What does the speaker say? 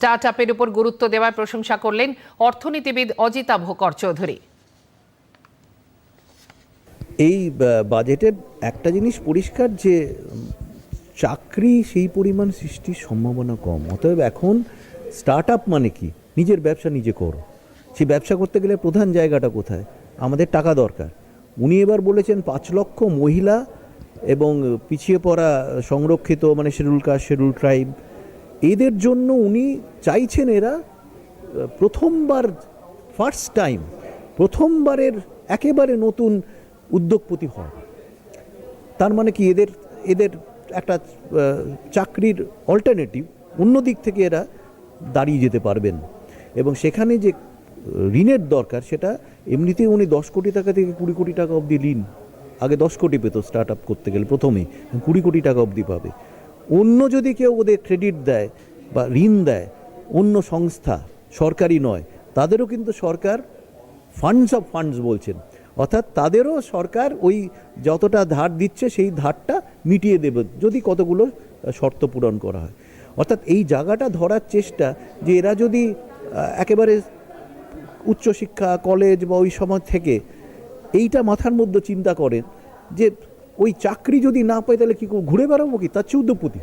Start আপের উপর গুরুত্ব দেওয়ার প্রশংসা করলেন অর্থনীতিবিদ অজিতা ভোকর চৌধুরী এই বাজেটের একটা জিনিস পরিষ্কার যে চাকরি সেই পরিমাণ সৃষ্টির সম্ভাবনা কম। অতএব এখন স্টার্ট আপ মানে কি? নিজের ব্যবসা নিজে করো। সেই ব্যবসা করতে গেলে প্রধান জায়গাটা কোথায়? আমাদের টাকা দরকার। উনি এবার বলেছেন পাঁচ লক্ষ মহিলা এবং পিছিয়ে পড়া সংরক্ষিত মানে শেডুল কাস্ট শেডুল ট্রাইব এদের জন্য উনি চাইছেন এরা প্রথমবার ফার্স্ট টাইম প্রথমবারের একেবারে নতুন উদ্যোগপতি হয় তার মানে কি, এদের এদের একটা চাকরির অল্টারনেটিভ অন্য দিক থেকে এরা দাঁড়িয়ে যেতে পারবেন। এবং সেখানে যে ঋণের দরকার, সেটা এমনিতেই উনি দশ কোটি টাকা থেকে কুড়ি কোটি টাকা অবধি ঋণ, আগে দশ কোটি পেত স্টার্ট আপ করতে গেলে প্রথমেই কুড়ি কোটি টাকা অবধি পাবে। অন্য যদি কেউ ওদের ক্রেডিট দেয় বা ঋণ দেয়, অন্য সংস্থা, সরকারি নয়, তাদেরও কিন্তু সরকার ফান্ডস অফ ফান্ডস বলছেন। অর্থাৎ তাদেরও সরকার ওই যতটা ধার দিচ্ছে সেই ধারটা মিটিয়ে দেবে যদি কতগুলো শর্ত পূরণ করা হয়। অর্থাৎ এই জায়গাটা ধরার চেষ্টা যে এরা যদি একেবারে উচ্চশিক্ষা কলেজ বা ওই সময় থেকে এইটা মাথার মধ্যে চিন্তা করেন যে ওই চাকরি যদি না পাই তাহলে কি? ঘুরে বেড়াবো কি তার চেয়ে হই।